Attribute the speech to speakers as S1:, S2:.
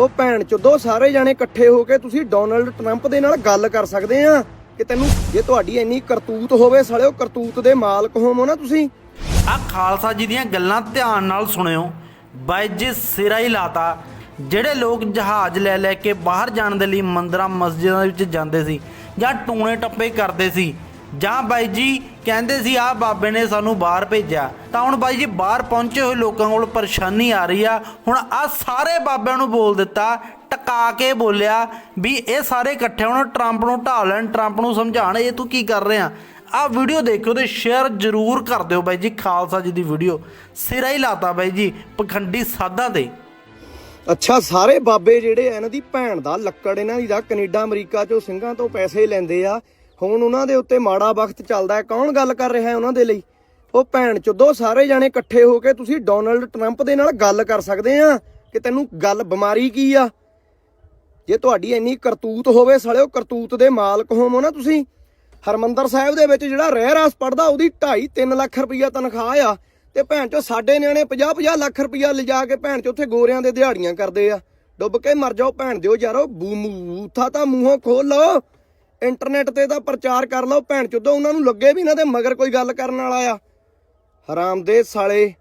S1: ਉਹ ਭੈਣ ਚੋਦੋ ਸਾਰੇ ਜਾਣੇ ਇਕੱਠੇ ਹੋ ਕੇ ਤੁਸੀਂ ਡੋਨਲਡ ਟਰੰਪ ਦੇ ਨਾਲ ਗੱਲ ਕਰ ਸਕਦੇ ਆ ਕਿ ਤੈਨੂੰ ਜੇ ਤੁਹਾਡੀ ਇੰਨੀ ਕਰਤੂਤ ਹੋਵੇ ਸਾਲਿਓ, ਕਰਤੂਤ ਦੇ ਮਾਲਕ ਹੋਵੋ ਨਾ ਤੁਸੀਂ।
S2: ਆ ਖਾਲਸਾ ਜੀ ਦੀਆਂ ਗੱਲਾਂ ਧਿਆਨ ਨਾਲ ਸੁਣਿਓ। ਬਾਈ ਜੀ ਸਿਰਾ ਹੀ ਲਾਤਾ। ਜਿਹੜੇ ਲੋਕ ਜਹਾਜ਼ ਲੈ ਲੈ ਕੇ ਬਾਹਰ ਜਾਣ ਦੇ ਲਈ ਮੰਦਰਾਂ, ਮਸਜਿਦਾਂ ਵਿੱਚ ਜਾਂਦੇ ਸੀ ਜਾਂ ਟੂਣੇ ਟੱਪੇ ਕਰਦੇ ਸੀ ਜਾਂ ਬਾਈ ਜੀ ਕਹਿੰਦੇ ਸੀ, ਆਹ ਬਾਬੇ ਨੇ ਸਾਨੂੰ ਬਾਹਰ ਭੇਜਿਆ। ਤਾਂ ਹੁਣ ਬਾਈ ਜੀ ਬਾਹਰ ਪਹੁੰਚੇ ਹੋਏ ਲੋਕਾਂ ਕੋਲ ਪਰੇਸ਼ਾਨੀ ਆ ਰਹੀ ਆ। ਹੁਣ ਆ ਸਾਰੇ ਬਾਬਿਆਂ ਨੂੰ ਬੋਲ ਦਿੱਤਾ, ਟਕਾ ਕੇ ਬੋਲਿਆ ਵੀ ਇਹ ਸਾਰੇ ਇਕੱਠੇ ਹੁਣ ਟਰੰਪ ਨੂੰ ਢਾਹ ਲੈਣ, ਟਰੰਪ ਨੂੰ ਸਮਝਾਣ ਇਹ ਤੂੰ ਕੀ ਕਰ ਰਿਹਾ? ਆ ਵੀਡੀਓ ਦੇਖਿਓ ਤੇ ਸ਼ੇਅਰ ਜ਼ਰੂਰ ਕਰ ਦਿਓ ਬਾਈ ਜੀ, ਖਾਲਸਾ ਜੀ ਦੀ ਵੀਡੀਓ। ਸਿਰਾ ਹੀ ਲਾਤਾ ਬਾਈ ਜੀ, ਪਖੰਡੀ ਸਾਧਾਂ ਤੇ।
S1: ਅੱਛਾ, ਸਾਰੇ ਬਾਬੇ ਜਿਹੜੇ ਇਹਨਾਂ ਦੀ ਭੈਣ ਦਾ ਲੱਕੜ, ਇਹਨਾਂ ਦੀ ਦਾ ਕੈਨੇਡਾ, ਅਮਰੀਕਾ ਚੋਂ ਸਿੰਘਾਂ ਤੋਂ ਪੈਸੇ ਲੈਂਦੇ ਆ। ਹੁਣ ਉਹਨਾਂ ਦੇ ਉੱਤੇ ਮਾੜਾ ਵਕਤ ਚੱਲਦਾ ਹੈ। ਕੌਣ ਗੱਲ ਕਰ ਰਿਹਾ ਹੈ ਉਹਨਾਂ ਦੇ ਲਈ? ਉਹ ਭੈਣ ਚੋਦੋ, ਸਾਰੇ ਜਾਣੇ ਇਕੱਠੇ ਹੋ ਕੇ ਤੁਸੀਂ ਡੋਨਲਡ ਟਰੰਪ ਦੇ ਨਾਲ ਗੱਲ ਕਰ ਸਕਦੇ ਆ ਕਿ ਤੈਨੂੰ ਗੱਲ ਬਿਮਾਰੀ ਕੀ ਆ? ਜੇ ਤੁਹਾਡੀ ਇੰਨੀ ਕਰਤੂਤ ਹੋਵੇ, ਸਾਲਿਓ ਕਰਤੂਤ ਦੇ ਮਾਲਕ ਹੋਵੋ ਨਾ ਤੁਸੀਂ। ਹਰਮੰਦਰ ਸਾਹਿਬ ਦੇ ਵਿੱਚ ਜਿਹੜਾ ਰਹਿ ਰਾਸ ਪੜਦਾ, ਉਹਦੀ 2.5 3 ਲੱਖ ਰੁਪਈਆ ਤਨਖਾਹ ਆ ਤੇ ਭੈਣ ਚੋ ਸਾਡੇ ਨਿਆਣੇ 50 50 ਲੱਖ ਰੁਪਈਆ ਲਿਜਾ ਕੇ ਭੈਣ ਚੋ ਉੱਥੇ ਗੋਰਿਆਂ ਦੇ ਦਿਹਾੜੀਆਂ ਕਰਦੇ ਆ। ਡੁੱਬ ਕੇ ਮਰ ਜਾਓ ਭੈਣ ਦਿਓ ਯਾਰੋ ਬੂ- ਬੂਥਾ ਤਾਂ ਮੂੰਹੋਂ ਖੋਲ ਲਓ। ਇੰਟਰਨੈਟ ਤੇ ਤਾਂ ਪ੍ਰਚਾਰ ਕਰ ਲਓ, ਭੈਣ ਚੋਦੋ, ਉਹਨਾਂ ਨੂੰ ਲੱਗੇ ਵੀ ਇਹਨਾਂ ਦੇ ਮਗਰ ਕੋਈ ਗੱਲ ਕਰਨ ਵਾਲਾ ਆ। ਹਰਾਮ ਦੇ ਸਾਲੇ।